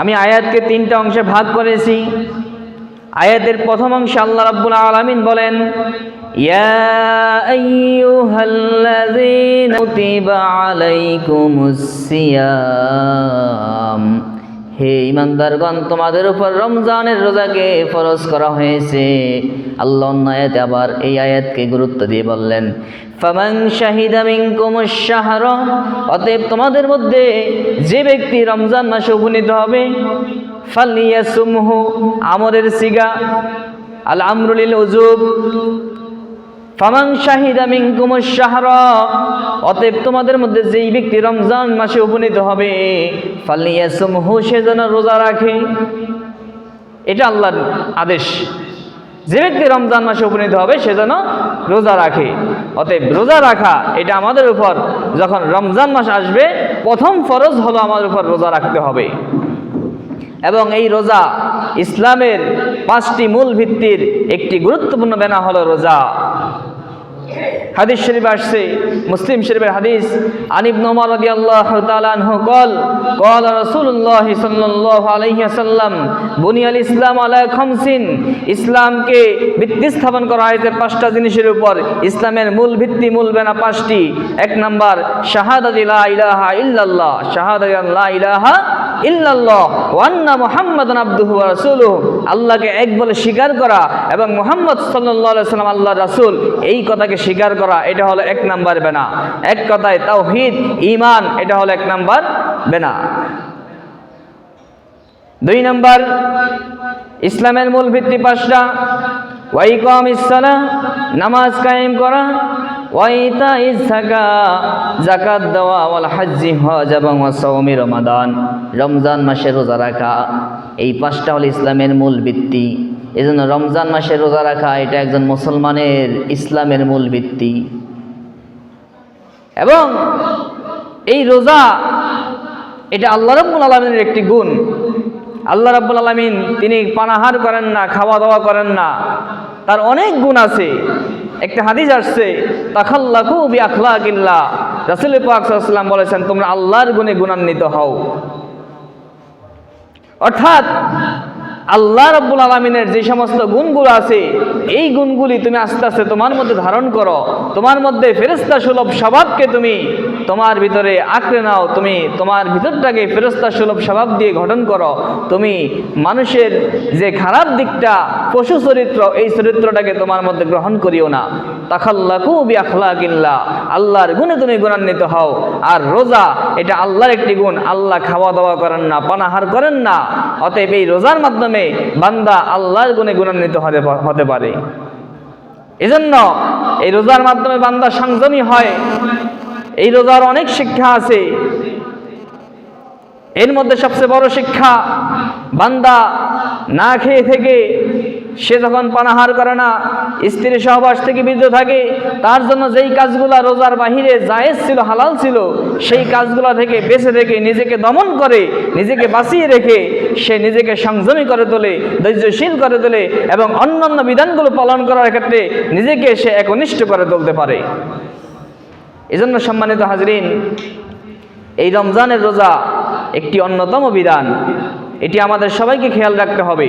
আমি আয়াতকে তিনটা অংশে ভাগ করেছি। আয়াতের প্রথম অংশে আল্লাহ রাব্বুল আলামিন বলেন, ইয়া আইয়ুহাল্লাযীনা কুতিবা আলাইকুমুস সিয়াম। হে ইমানদারগণ, তোমাদের উপর রমজানের রোজাকে ফরজ করা হয়েছে। আল্লাহ অন্য আয়াতে আবার এই আয়াতকে গুরুত্ব দিয়ে বললেন, ফামান শাহিদা মিনকুমুশ শাহর অতএব তোমাদের মধ্যে যে ব্যক্তি রমজান মাসে উপনীত হবে, ফালিয়াসুমহু, আমরের সিগা আল আমরুলিল উজুব ফামান শাহিদা মিনকুমুশ শাহরা, অতএব তোমাদের মধ্যে যেই ব্যক্তি রমজান মাসে উপনীত হবে, ফালিয়াসুমহু, সে যেন রোজা রাখে। এটা আল্লাহর আদেশ। যে ব্যক্তি রমজান মাসে উপনীত হবে, সে যেন রোজা রাখে। অতএব রোজা রাখা, এটা আমাদের উপর যখন রমজান মাস আসবে, প্রথম ফরজ হলো আমাদের উপর রোজা রাখতে হবে। এবং এই রোজা ইসলামের পাঁচটি মূল ভিত্তির একটি গুরুত্বপূর্ণ বেনা হলো রোজা। হাদিস শরীফ আসছে, মুসলিম শরীফের হাদিস। আনিব নমর রদি আল্লাহ তালানহ কল কল রসুল্লাহ সাল্লাহ আলহিহাসাল্লাম বুনি ইসলাম আলায় খমসিন ইসলামকে ভিত্তি স্থাপন করা হয়েছে পাঁচটা জিনিসের উপর। ইসলামের মূল ভিত্তি মূল বেনা পাঁচটি। এক নম্বর শাহাদ ইলাহা ইল্লাল্লাহ শাহাদ ইলাহা ইল্লাল্লাহ ওয়ান্না মুহাম্মাদান আব্দুহু রাসূলুহু। আল্লাহকে এক বলে স্বীকার করা এবং মোহাম্মদ সাল্লাল্লাহু সাল্লাম আল্লাহ রাসূল, এই কথাকে স্বীকার করা, এটা হলো এক নাম্বার বেনা। এক কথায় তাওহীদ ইমান এটা হলো এক নাম্বার বেনা। দুই নাম্বার, ইসলামের মূল ভিত্তি পাঁচটা। ওয়াইকম ইসালা নামাজ কায়েম করা। ওয়াইতা ইসাকা জাকাত দেওয়া। ওয়াল হজ এবং সৌমি রমাদান, রমজান মাসে রোজা রাখা। এই পাঁচটা হল ইসলামের মূল ভিত্তি। এই জন্য রমজান মাসে রোজা রাখা এটা একজন মুসলমানের ইসলামের মূল ভিত্তি। এবং এই রোজা, এটা আল্লাহ রব্বুল আলমিনের একটি গুণ। আল্লাহ রাব্বুল আলমিন, তিনি পানাহার করেন না খাওয়া দাওয়া করেন না। তার অনেক গুণ আছে। একটা হাদিস আসছে, তাখাল্লাকু বি আখলাকিল্লাহ রাসূল পাক সাল্লাল্লাহু বলেছেন, তোমরা আল্লাহর গুণে গুণান্বিত হও। অর্থাৎ আল্লাহ রব্বুল আলমিনের যে সমস্ত গুণগুলো আছে, এই গুণগুলি তুমি আস্তে আস্তে তোমার মধ্যে ধারণ করো। তোমার মধ্যে ফেরস্তা সুলভ স্বভাবকে তুমি তোমার ভিতরে আঁকড়ে নাও। তুমি তোমার ভিতরটাকে ফেরস্তা সুলভ স্বভাব দিয়ে গঠন করো। তুমি মানুষের যে খারাপ দিকটা, পশু চরিত্র, এই চরিত্রটাকে তোমার মধ্যে গ্রহণ করিও না। তাখাল্লাকু বি আখলাকিল্লাহ আল্লাহর গুণে তুমি গুণান্বিত হও। আর রোজা, এটা আল্লাহর একটি গুণ। আল্লাহ খাওয়া দাওয়া করেন না, পানাহার করেন না। অতএব এই রোজার মাধ্যমে বান্দা আল্লাহর গুণে গুণান্বিত হতে হতে পারে। এজন্য এই রোজার মাধ্যমে বান্দা সংযমী হয়। এই রোজার অনেক শিক্ষা আছে। এর মধ্যে সবচেয়ে বড় শিক্ষা, বান্দা না খেয়ে থেকে সে যখন পানাহার করে না স্ত্রীর সহবাস থেকে বিরত থাকে, তার জন্য যেই কাজগুলা রোজার বাহিরে জায়েজ ছিল, হালাল ছিল, সেই কাজগুলা থেকে বেঁচে থেকে নিজেকে দমন করে, নিজেকে বাঁচিয়ে রেখে সে নিজেকে সংযমী করে তোলে, ধৈর্যশীল করে তোলে এবং অন্যান্য বিধানগুলো পালন করার ক্ষেত্রে নিজেকে সে একনিষ্ঠ করে তুলতে পারে। এজন্য সম্মানিত হাজরিন, এই রমজানের রোজা একটি অন্যতম বিধান। এটি আমাদের সবাইকে খেয়াল রাখতে হবে,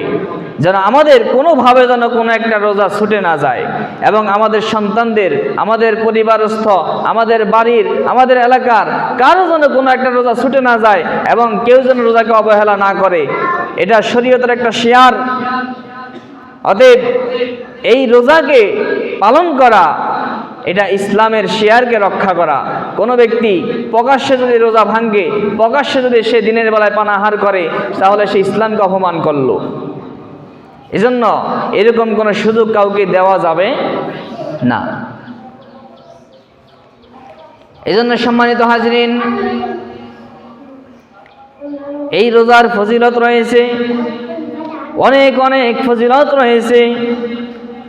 যেন আমাদের কোনোভাবে যেন কোনো একটা রোজা ছুটে না যায় এবং আমাদের সন্তানদের, আমাদের পরিবারস্থ, আমাদের বাড়ির, আমাদের এলাকার কারও যেন কোনো একটা রোজা ছুটে না যায় এবং কেউ যেন রোজাকে অবহেলা না করে। এটা শরীয়তের একটা শেয়ার। অতএব এই রোজাকে পালন করা এটা ইসলামের শেয়ারকে রক্ষা করা। কোনো ব্যক্তি প্রকাশ্যে যদি রোজা ভাঙ্গে প্রকাশ্যে যদি সে দিনের বেলায় পানাহার করে, তাহলে সে ইসলামকে অপমান করল। এজন্য এরকম কোনো সুযোগ কাউকে দেওয়া যাবে না। এজন্য সম্মানিত হাজরিন, এই রোজার ফজিলত রয়েছে, অনেক অনেক ফজিলত রয়েছে।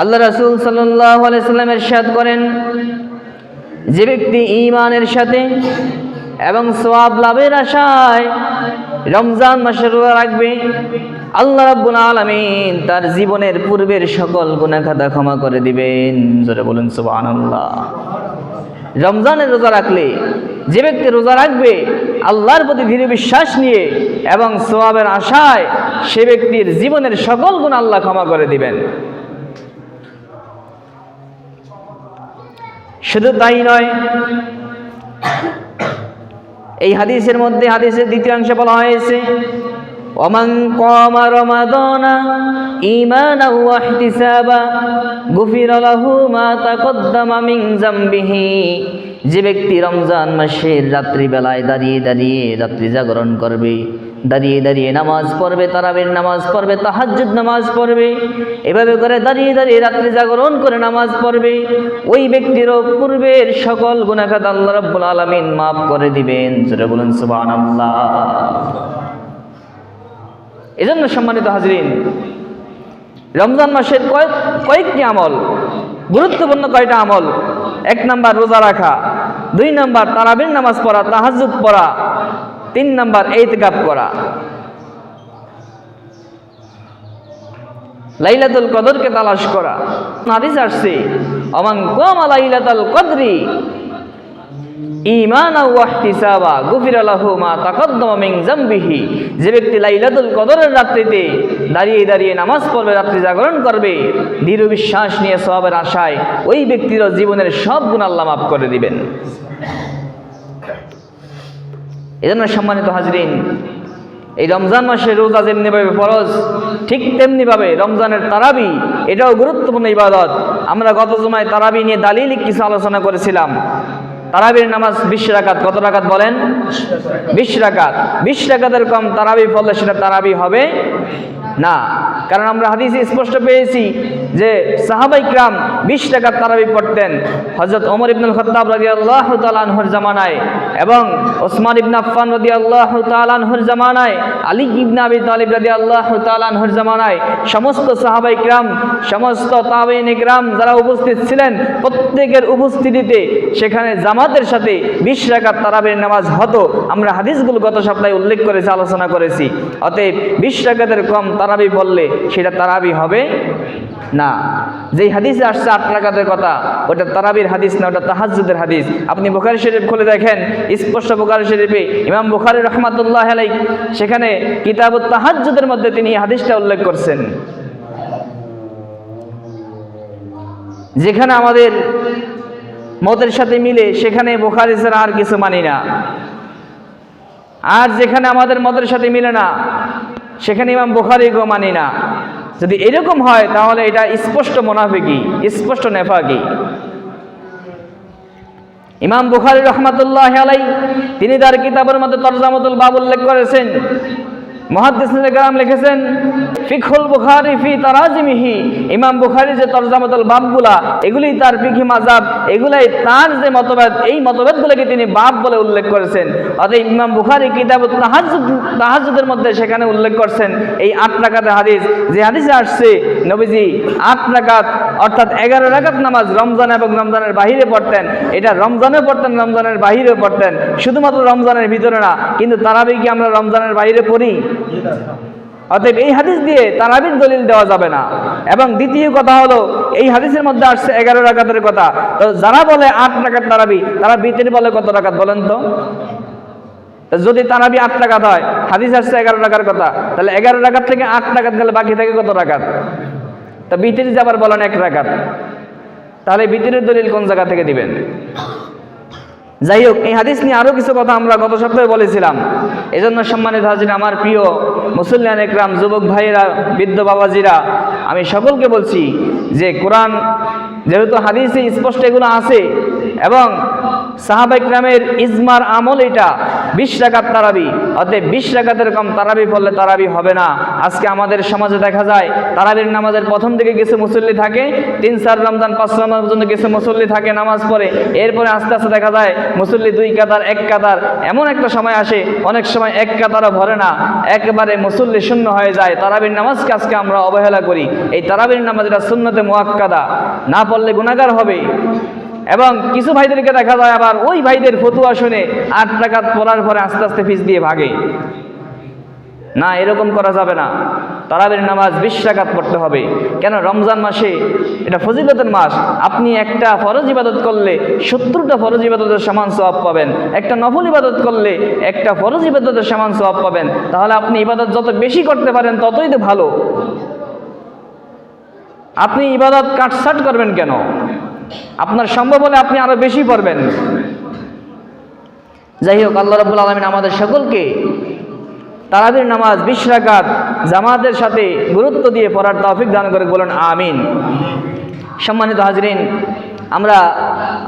আল্লাহ রাসুল সাল্লাল্লাহু আলাইহি সাল্লাম ইরশাদ করেন যে ব্যক্তি ইমানের সাথে এবং সওয়াব লাভের আশায় রমজান মাসে রোজা রাখবে, আল্লাহ রাব্বুল আলামিন তার জীবনের পূর্বের সকল গুনাহ খাতা ক্ষমা করে দিবেন। জোরে বলুন, সুবহানাল্লাহ। রমজানের রোজা রাখলে যে ব্যক্তি রোজা রাখবে, আল্লাহর প্রতি ধীরে বিশ্বাস নিয়ে এবং সোয়াবের আশায় সে ব্যক্তির জীবনের সকল গুণ আল্লাহ ক্ষমা করে দিবেন। শুধু তাই নয়, এই হাদিসের মধ্যে হাদিসের দ্বিতীয় অংশে বলা হয়েছে যে ব্যক্তি রমজান মাসের রাত্রি বেলায় দাঁড়িয়ে দাঁড়িয়ে রাত্রি জাগরণ করবে দাঁড়িয়ে দাঁড়িয়ে নামাজ পড়বে, তারাবের নামাজ পড়বে, তাহাজ্জুদ নামাজ পড়বে। এভাবে করে দাঁড়িয়ে দাঁড়িয়ে রাত্রি জাগরণ করে নামাজ পড়বে। ওই ব্যক্তিরও পূর্বের সকল গুণাখাত আল্লাহ রাব্বুল আলামিন মাফ করে দিবেন। জোরে বলুন, সুবহানাল্লাহ। এজন্য সম্মানিত হাজরিন, রমজান মাসের কয়েক, কয়েকটি আমল, গুরুত্বপূর্ণ কয়টা আমল? এক নাম্বার রোজা রাখা, দুই নাম্বার তারাবির নামাজ পড়া তাহাজুদ পড়া তিন নাম্বার এইতকাপ করা। লাইলাতুল কদরকে তালাশ করা। হাদিস আসছে, অমান কম লাইলাতুল কদরি ইমান ওয়াহতিসাবা গুফির লাহু মা তাকদ্দামা মিন জামবিহি। যে ব্যক্তি লাইলাতুল কদরের রাত্রিতে দাঁড়িয়ে দাঁড়িয়ে নামাজ পড়বে, রাত্রি জাগরণ করবে, দৃঢ় বিশ্বাস নিয়ে সওয়াবের আশায়, ওই ব্যক্তির জীবনের সব গুণ আল্লাহ মাফ করে দিবেন। এজন্য সম্মানিত হাজরিন, এই রমজান মাসে রোজা যেমনিভাবে ফরজ, ঠিক তেমনিভাবে রমজানের তারাবি, এটাও গুরুত্বপূর্ণ ইবাদত। আমরা গত জমায় তারাবি নিয়ে দালিল কিছু আলোচনা করেছিলাম। তারাবির নামাজ বিশ রাকাত, কত রাকাত বলেন? বিশ রাকাত। বিশ রাকাতের কম তারাবি পড়লে সেটা তারাবি হবে না। কারণ আমরা হাদিসে স্পষ্ট পেয়েছি যে সাহাবাই ক্রাম বিশ টাকার তারাবি পড়তেন। হজরত ওমর ইবনুল খত্তাব রাজি আল্লাহ তালানহর জামানায় এবং ওসমান ইবন আফফান রাজি আল্লাহ তালানহর জামানায়, আলী ইবনা আবি তালিব রাজি আল্লাহ তালানহর জামানায় সমস্ত সাহাবাই ক্রাম, সমস্ত তাবেইন ইকরাম যারা উপস্থিত ছিলেন, প্রত্যেকের উপস্থিতিতে সেখানে জামাতের সাথে বিশ রাকাত তারাবির নামাজ হতো। আমরা হাদিসগুলো গত সপ্তাহে উল্লেখ করেছি, আলোচনা করেছি। অতএব বিশ রাকাতের কম তারাবি বললে সেটা তারাবি হবে না। যেই হাদিস আসছে আট রাকাতের কথা ওটা তারাবির হাদিস না ওটা তাহাজুদের হাদিস। আপনি বোখারি শরীফ খুলে দেখেন, স্পষ্ট বুখারি শরীফে ইমাম বুখারি রহমাতুল্লাহ আলাই সেখানে কিতাব তাহাজুদের মধ্যে তিনি এই হাদিসটা উল্লেখ করছেন। যেখানে আমাদের মতের সাথে মিলে, সেখানে বোখারি ছাড়া আর কিছু মানি না। আর যেখানে আমাদের মতের সাথে মিলে না সেখানে ইমাম বোখারি গো মানি না। যদি এরকম হয়, তাহলে এটা স্পষ্ট মোনাফিকি, স্পষ্ট নেফাকি। ইমাম বুখারি রহমাতুল্লাহ আলাই তিনি তার কিতাবের মধ্যে তরজামতুল বাব উল্লেখ করেছেন। মহাদিস গ্রাম লিখেছেন ফিখুল বুখারি ফি তারাজিমিহি। ইমাম বুখারি যে তরজামতুল বাবগুলা, এগুলি তার ফিখি মাজাব এগুলাই তার যে মতভেদ এই মতভেদগুলোকে তিনি বাপ বলে উল্লেখ করেছেন। অতএব ইমাম বুখারি কিতাব তাহাজুদ তাহাজুদের মধ্যে সেখানে উল্লেখ করছেন এই আট রাকাতের হাদিস। যে হাদিসে আসছে, নবীজি আট রাকাত, অর্থাৎ এগারো রাকাত নামাজ রমজান এবং রমজানের বাহিরে পড়তেন। এটা রমজানে পড়তেন, রমজানের বাহিরে পড়তেন। শুধুমাত্র রমজানের ভিতরে না, কিন্তু তারাবি কি আমরা রমজানের বাইরে পড়ি? অতএব এই হাদিস দিয়ে তারাবির দলিল দেওয়া যাবে না। এবং দ্বিতীয় কথা হলো, এই হাদিসের মধ্যে আসছে এগারো রাকাতের কথা। তো যারা বলে আট রাকাত তারাবি, তারা বিতির বলে কত রাকাত বলেন তো? যদি তারাবি আট টাকাত হয়, হাদিস আসছে এগারো টাকার কথা। তাহলে এগারো টাকার থেকে আট টাকাত গেলে বাকি থাকে কত টাকাত তা বিতির যাবার বলেন এক রাকাত। তাহলে বিতিরের দলিল কোন জায়গা থেকে দিবেন? যাই হোক, এই হাদিস নিয়ে আরও কিছু কথা আমরা গত সপ্তাহে বলেছিলাম। এজন্য সম্মানিত হাজির আমার প্রিয় মুসল্লান একরাম, যুবক ভাইয়েরা, বৃদ্ধ বাবাজিরা, আমি সকলকে বলছি যে কোরআন, যেহেতু হাদিসে স্পষ্ট এগুলো আছে, এবং সাহাবা ইকরামের ইজমার আমল এটা বিশ রাকাত তারাবি। অতএব বিশ রাকাতের কম তারাবি পড়লে তারাবি হবে না। আজকে আমাদের সমাজে দেখা যায়, তারাবির নামাজের প্রথম দিকে কিছু মুসল্লি থাকে, তিন, চার রমজান, পাঁচ রমজান পর্যন্ত কিছু মুসল্লি থাকে নামাজ পড়ে। এরপরে আস্তে আস্তে দেখা যায়, মুসল্লি দুই কাতার, এক কাতার, এমন একটা সময় আসে, অনেক সময় এক কাতারও ভরে না। একবারে মুসল্লি শূন্য হয়ে যায়। তারাবির নামাজকে আজকে আমরা অবহেলা করি। এই তারাবির নামাজ এটা শূন্যতে মোয়াক্কাদা না পড়লে গুণাগার হবে। এবং কিছু ভাইদেরকে দেখা যায় আবার ওই ভাইদের ফতুয়া শুনে আট টাকা পড়ার পরে আস্তে আস্তে ফিস দিয়ে ভাগে। না, এরকম করা যাবে না। তারাবির নামাজ বিশ রাকাত পড়তে হবে। কেন? রমজান মাসে এটা ফজিলতের মাস। আপনি একটা ফরজ ইবাদত করলে সত্তরটা ফরজ ইবাদতের সমান সওয়াব পাবেন। একটা নফল ইবাদত করলে একটা ফরজ ইবাদতের সমান সওয়াব পাবেন। তাহলে আপনি ইবাদত যত বেশি করতে পারেন, ততই তো ভালো। আপনি ইবাদত কাটসাট করবেন কেন? আপনার সম্ভব হলে আপনি আরও বেশি পড়বেন। যাই হোক, আল্লাহ রবুল আলমিন আমাদের সকলকে তারাবির নামাজ, বিশ জামাতের সাথে গুরুত্ব দিয়ে পড়ার তৌফিক দান করে বলুন, আমিন। সম্মানিত হাজরিন, আমরা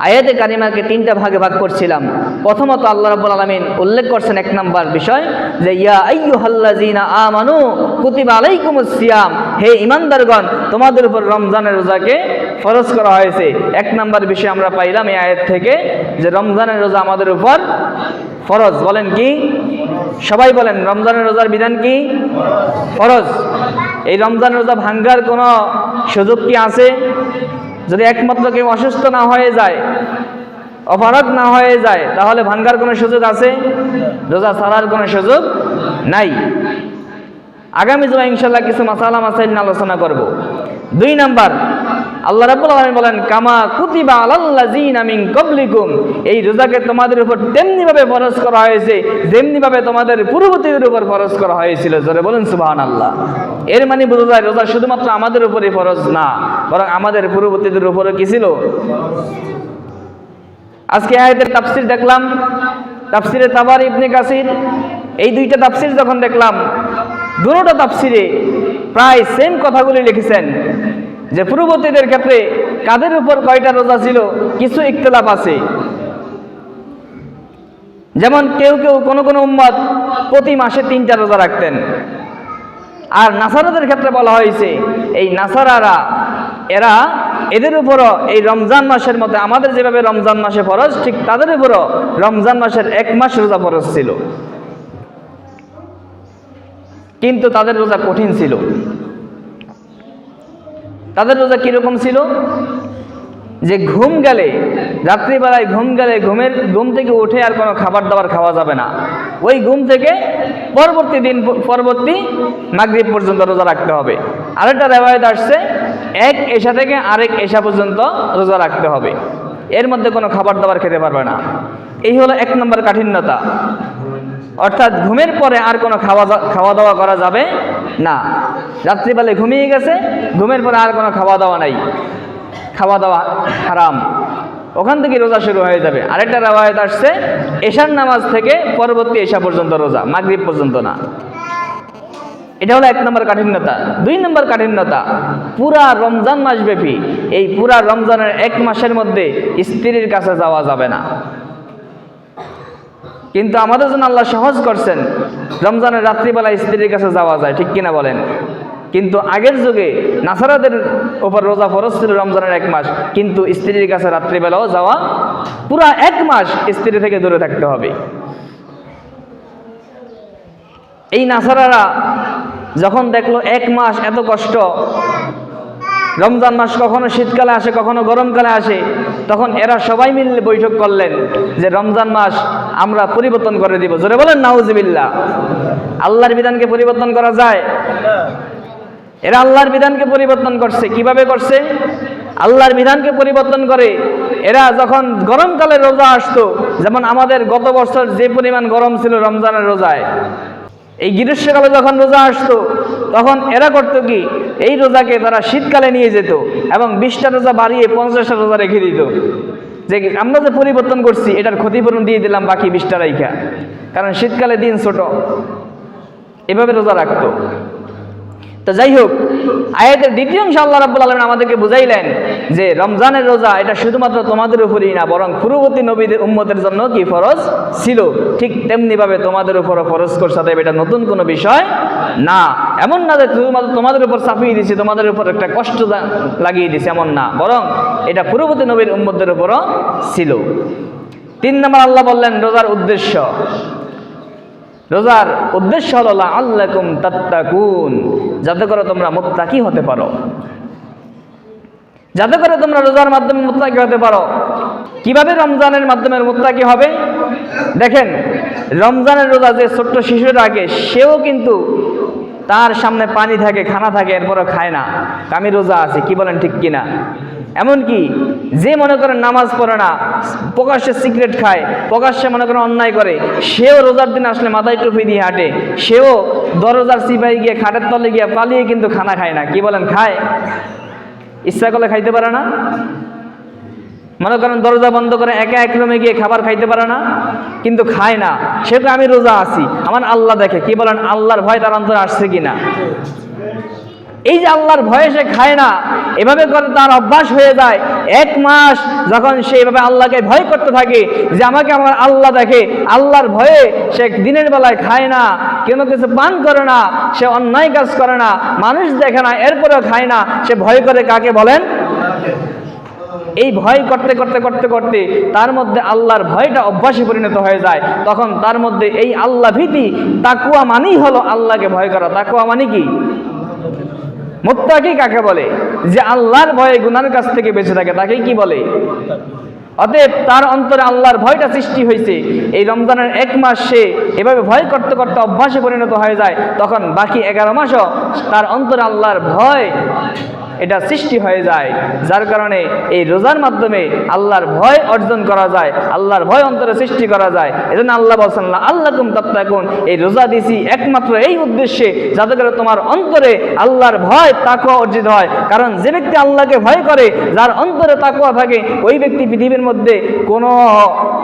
আয়াতে কারিমাকে তিনটা ভাগে ভাগ করছিলাম। প্রথমত আল্লাহ রাব্বুল আলামিন উল্লেখ করছেন এক নম্বর বিষয় যে, ইয়া আইয়ুহাল্লাযিনা আমানু কুতিবা আলাইকুমুস সিয়াম হে ঈমানদারগণ, তোমাদের উপর রমজানের রোজাকে ফরজ করা হয়েছে। এক নম্বর বিষয় আমরা পাইলাম এই আয়াত থেকে যে, রমজানের রোজা আমাদের উপর ফরজ বলেন কি? সবাই বলেন, রমজানের রোজার বিধান কি? ফরজ এই রমজানের রোজা ভাঙ্গার কোনো সুযোগ কি আছে? যদি একমাত্র কেউ অসুস্থ না হয়ে যায় অপারগ না হয়ে যায়, তাহলে ভাঙ্গার কোনো সুযোগ আছে? রোজা ছাড়ার কোনো সুযোগ নাই। আগামী জমা ইনশাল্লাহ কিছু মাসালা মাসাইল আলোচনা করব। দুই নাম্বার আল্লাহ রাব্বুল আলামিন বলেন, কামা কুতিবা আলাল্লাযিনা মিন কবলিকুম এই রোজাকে তোমাদের উপর তেমনি ভাবে ফরজ করা হয়েছে যেমনি ভাবে তোমাদের পূর্ববর্তীদের উপর ফরজ করা হয়েছিল। জোরে বলেন, সুবহানাল্লাহ। এর মানে বোঝা যায়, রোজা শুধুমাত্র আমাদের উপরে ফরজ না, বরং আমাদের পূর্ববর্তীদের উপরে কি ছিল? আজকে আয়াতের তাফসির দেখলাম, তাফসিরে তাবার ইবনে কাসির। এই দুইটা তাফসির যখন দেখলাম দুটোটা তাফসিরে প্রায় সেম কথাগুলি লিখেছেন। যে পূর্ববর্তীদের ক্ষেত্রে কাদের উপর কয়টা রোজা ছিল, কিছু ইখতলাফ আছে। যেমন কেউ কেউ কোনো কোনো উম্মত প্রতি মাসে তিনটা রোজা রাখতেন। আর নাসারাদের ক্ষেত্রে বলা হয়েছে, এই নাসারারা, এরা এদের উপরও এই রমজান মাসের মধ্যে, আমাদের যেভাবে রমজান মাসে ফরজ, ঠিক তাদের উপরও রমজান মাসের এক মাস রোজা ফরজ ছিল। কিন্তু তাদের রোজা কঠিন ছিল। তাদের রোজা কীরকম ছিল? যে ঘুম গেলে, রাত্রিবেলায় ঘুম গেলে ঘুমের, ঘুম থেকে উঠে আর কোনো খাবার দাবার খাওয়া যাবে না। ওই ঘুম থেকে পরবর্তী দিন, পরবর্তী মাগরিব পর্যন্ত রোজা রাখতে হবে। আরেকটা রেওয়ায়ত আসছে, এক এশা থেকে আরেক এশা পর্যন্ত রোজা রাখতে হবে। এর মধ্যে কোনো খাবার দাবার খেতে পারবে না। এই হলো এক নম্বর কাঠিন্যতা। অর্থাৎ ঘুমের পরে আর কোনো খাওয়া খাওয়া দাওয়া করা যাবে না। রাত্রিবেলায় ঘুমিয়ে গেছে, ঘুমের পরে আর কোনো খাওয়া দাওয়া নাই। খাওয়া দাওয়া হারাম। ওখান থেকে রোজা শুরু হয়ে যাবে। আরেকটা রেওয়ায়ত আসছে, এশার নামাজ থেকে পরবর্তী এশা পর্যন্ত রোজা, মাগরিব পর্যন্ত না। এটা হলো এক নম্বর কাঠিন্যতা। দুই নম্বর কাঠিন্যতা, পুরা রমজান মাসব্যাপী। এই পুরা রমজানের এক মাসের মধ্যে স্ত্রীর কাছে যাওয়া যাবে না। কিন্তু আমাদের জন্য আল্লাহ সহজ করছেন। রমজানের রাত্রিবেলায় স্ত্রীর কাছে যাওয়া যায়, ঠিক কিনা বলেন? কিন্তু আগের যুগে নাসারাদের ওপর রোজা ফরজ ছিল রমজানের এক মাস, কিন্তু স্ত্রীর কাছে রাত্রিবেলাও যাওয়া পুরা এক মাস স্ত্রী থেকে দূরে থাকতে হবে। এই নাসারারা যখন দেখল এক মাস এত কষ্ট রমজান মাস কখনো শীতকালে আসে, কখনো গরমকালে আসে, তখন এরা সবাই মিলে বৈঠক করলেন যে রমজান মাস আমরা পরিবর্তন করে দিব। জোরে বলেন নাউজিবিল্লা আল্লাহর বিধানকে পরিবর্তন করা যায়? এরা আল্লাহর বিধানকে পরিবর্তন করছে। কীভাবে করছে? আল্লাহর বিধানকে পরিবর্তন করে। এরা যখন গরমকালে রোজা আসতো, যেমন আমাদের গত বছর যে পরিমাণ গরম ছিল রমজানের রোজায়, এই গ্রীষ্মকালে যখন রোজা আসতো তখন এরা করতো কি? এই রোজাকে তারা শীতকালে নিয়ে যেত এবং বিশটা রোজা বাড়িয়ে পঞ্চাশটা রোজা রেখে দিত। যে আমরা যে পরিবর্তন করছি, এটার ক্ষতিপূরণ দিয়ে দিলাম বাকি বিশটা রাইখা। কারণ শীতকালে দিন ছোট। এভাবে রোজা রাখতো। তো যাই হোক, আয়াতের দ্বিতীয় অংশ আল্লাহ রাব্বুল আলমিন আমাদেরকে বুঝাইলেন যে রমজানের রোজা এটা শুধুমাত্র তোমাদের উপরেই না, বরং পূর্ববর্তী নবীদের উম্মতের জন্য কি ফরজ ছিল? ঠিক তেমনিভাবে তোমাদের উপরও ফরজ করছে, অতএব এটা নতুন কোনো বিষয় না। এমন না যে শুধুমাত্র তোমাদের উপর চাপিয়ে দিছি তোমাদের উপর একটা কষ্ট লাগিয়ে দিছে এমন না। বরং এটা পূর্ববর্তী নবীর উম্মতদের উপরও ছিল। তিন নম্বর আল্লাহ বললেন, রোজার উদ্দেশ্য রোজার উদ্দেশ্য হলো আল্লাকুম তাত্তাকুন। যাতে করে তোমরা মোত্তাকি হতে পারো। যাতে করে তোমরা রোজার মাধ্যমে মোত্তাকি হতে পারো। কীভাবে রমজানের মাধ্যমে মোত্তাকি হবে? দেখেন, রমজানের রোজা যে ছোট্ট শিশুরা আগে, সেও কিন্তু তার সামনে পানি থাকে, খানা থাকে, এরপরও খায় না। আমি রোজা আছে, কি বলেন ঠিক কিনা? এমনকি যে মনে করেন নামাজ পড়ে না, প্রকাশ্যে সিগারেট খায়, প্রকাশ্যে মনে করেন অন্যায় করে, সেও রোজার দিন আসলে মাথায় টুপি দিয়ে হাঁটে, সেও দরজার সিপাহি গিয়ে খাটের তলে গিয়ে পালিয়ে কিন্তু খানা খায় না। কি বলেন, খায়? ইচ্ছা করলে খাইতে পারে না? মনে করেন দরজা বন্ধ করে একা এক রুমে গিয়ে খাবার খাইতে পারে না, কিন্তু খায় না। সেটা আমি রোজা আছি, আমার আল্লাহ দেখে। কি বলেন, আল্লাহর ভয় তার অন্তরে আসছে কিনা? এই যে আল্লাহর ভয়ে সে খায় না, এভাবে করে তার অভ্যাস হয়ে যায়। এক মাস যখন সে এভাবে আল্লাহকে ভয় করতে থাকে, যে আমাকে আমার আল্লাহ দেখে, আল্লাহর ভয়ে সে দিনের বেলায় খায় না, কোনো কিছু পান করে না, সে অন্যায় কাজ করে না, মানুষ দেখে না, এরপরেও খায় না, সে ভয় করে কাকে বলেন? এই ভয় করতে করতে করতে করতে তার মধ্যে আল্লাহর ভয়টা অভ্যাসে পরিণত হয়ে যায়। তখন তার মধ্যে এই আল্লাহ ভীতি তাকুয়া মানেই হলো আল্লাহকে ভয় করা। তাকুয়া মানে কি? মুত্তাকি কাকে বলে? যে আল্লাহর ভয়ে গুনার কাছ থেকে বেঁচে থাকে তাকে কি বলে? অতএব তার অন্তরে আল্লাহর ভয়টা সৃষ্টি হয়েছে। এই রমজানের এক মাস সে এভাবে ভয় করতে করতে অভ্যাসে পরিণত হয়ে যায়। তখন বাকি এগারো মাসও তার অন্তরে আল্লাহর ভয় এটা সৃষ্টি হয়ে যায়, যার কারণে এই রোজার মাধ্যমে আল্লাহর ভয় অর্জন করা যায়, আল্লাহর ভয় অন্তরে সৃষ্টি করা যায়। এজন্য আল্লাহ বলছেন আল্লাহ কুম তত্তাকুন। এই রোজা দিছি একমাত্র এই উদ্দেশ্যে, যাতে করে তোমার অন্তরে আল্লাহর ভয় তাকুয়া অর্জিত হয়। কারণ যে ব্যক্তি আল্লাহকে ভয় করে, যার অন্তরে তাকুয়া থাকে, ওই ব্যক্তি পৃথিবীর মধ্যে কোনো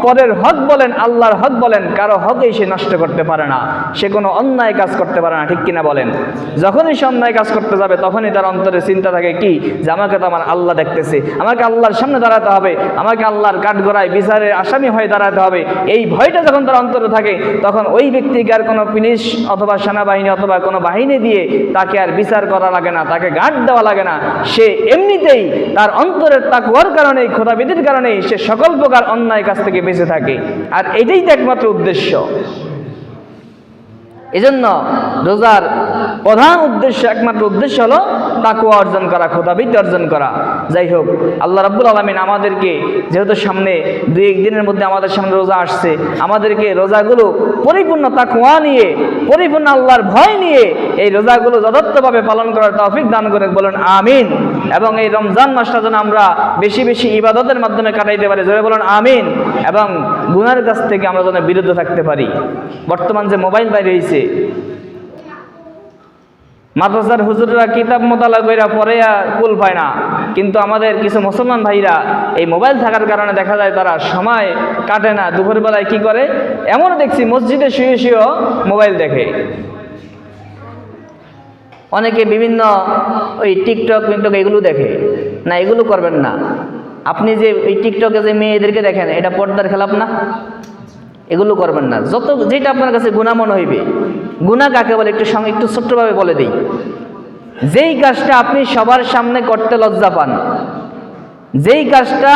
পরের হক বলেন, আল্লাহর হক বলেন, কারও হকই সে নষ্ট করতে পারে না। সে কোনো অন্যায় কাজ করতে পারে না, ঠিক কিনা বলেন? যখনই সে অন্যায় কাজ করতে যাবে, তখনই তার অন্তরে চিন্তা থাকে কি? যে আমাকে তো আমার আল্লাহ দেখতেছে। আমাকে আল্লাহর সামনে দাঁড়াতে হবে। আমাকে আল্লাহর কাঠগড়ায় বিচারের আসামি হয়ে দাঁড়াতে হবে। এই ভয়টা যখন তার অন্তরে থাকে, তখন ওই ব্যক্তিকে আর কোনো পুলিশ অথবা সেনাবাহিনী অথবা কোনো বাহিনী দিয়ে তাকে আর বিচার করা লাগে না, তাকে গার্ড দেওয়া লাগে না। সে এমনিতেই তার অন্তরের তাকুয়ার কারণেই, খোদাবিধির কারণেই সে সকল প্রকার অন্যায় কাছ থেকে বেঁচে থাকে। আর এটাই তো একমাত্র উদ্দেশ্য। এজন্য রোজার প্রধান উদ্দেশ্য একমাত্র উদ্দেশ্য হলো তাকুয়া অর্জন করা খোদাবিদ্য অর্জন করা। যাই হোক, আল্লাহ রাব্বুল আলমিন আমাদেরকে যেহেতু সামনে দুই একদিনের মধ্যে আমাদের সামনে রোজা আসছে, আমাদেরকে রোজাগুলো পরিপূর্ণ তাকুয়া নিয়ে, পরিপূর্ণ আল্লাহর ভয় নিয়ে এই রোজাগুলো যথার্থভাবে পালন করার তৌফিক দান করে বলুন আমিন। এবং এই রমজান মাসটা যেন আমরা বেশি বেশি ইবাদতের মাধ্যমে কাটাইতে পারি, জোরে বলুন আমিন। এবং গুনার কাছ থেকে আমরা যেন বিরত থাকতে পারি। বর্তমান যে মোবাইল বাইরে হয়েছে মাদ্রাসার হুজুররা কিতাব মোতালা কইরা পরে কুল পায় না। কিন্তু আমাদের কিছু মুসলমান ভাইরা এই মোবাইল থাকার কারণে দেখা যায় তারা সময় কাটে না। দুপুরবেলায় কি করে? এমনও দেখছি মসজিদে শুয়ে শুয়েও মোবাইল দেখে। অনেকে বিভিন্ন ওই টিকটক টিকটক এগুলো দেখে। না, এগুলো করবেন না। আপনি যে ওই টিকটকে যে মেয়েদেরকে দেখেন, এটা পর্দার খেলাপ না? এগুলো করবেন না। যত যেটা আপনার কাছে গুণা মনে হইবে গুণা কাকে বলে? একটু সঙ্গে একটু ছোট্টভাবে বলে দিই। যেই কাজটা আপনি সবার সামনে করতে লজ্জা পান, যেই কাজটা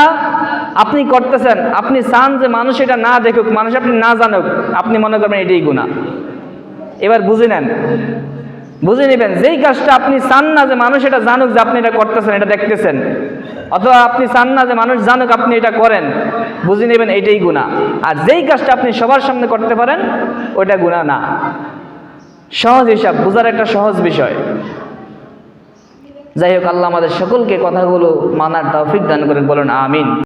আপনি করতেছেন, আপনি চান যে মানুষ এটা না দেখুক, মানুষ আপনি না জানুক, আপনি মনে করবেন এটাই গুণা এবার বুঝে নেন বুঝে নেবেন, যেই কাজটা আপনি চান না যে মানুষ এটা জানুক যে আপনি এটা করতেছেন, এটা দেখতেছেন। অথবা আপনি চান না যে মানুষ জানুক আপনি এটা করেন, বুঝে নেবেন এটাই গুণা আর যেই কাজটা আপনি সবার সামনে করতে পারেন, ওইটা গুণা না। সহজ হিসাব, বোঝার একটা সহজ বিষয়। যাই হোক, আল্লাহ আমাদের সকলকে কথাগুলো মানার তৌফিক দান করে বলুন আমিন।